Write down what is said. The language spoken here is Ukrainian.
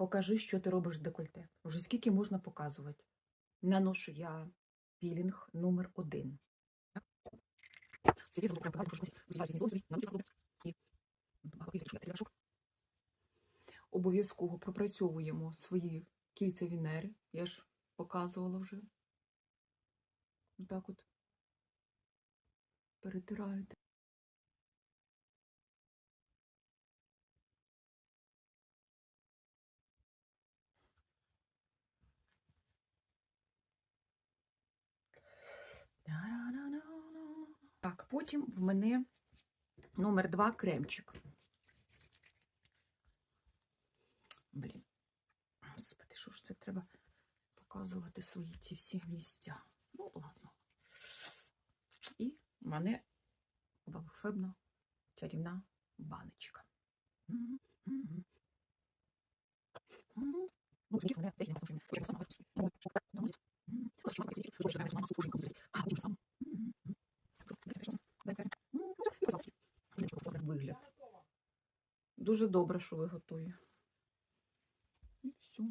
покажи, що ти робиш з декольте. Уже скільки можна показувати. Наношу я пілінг номер один. Обов'язково пропрацьовуємо свої кільцеві нери. Я ж показувала вже. Отак от. Перетираєте. Так, потім в мене номер два кремчик. Блін. Господи, що ж це треба показувати свої ці всі місця. Ну, ладно. І в мене волшебна чарівна баночка. Ну, мене вигляд. Дуже добре, що ви готові. І все.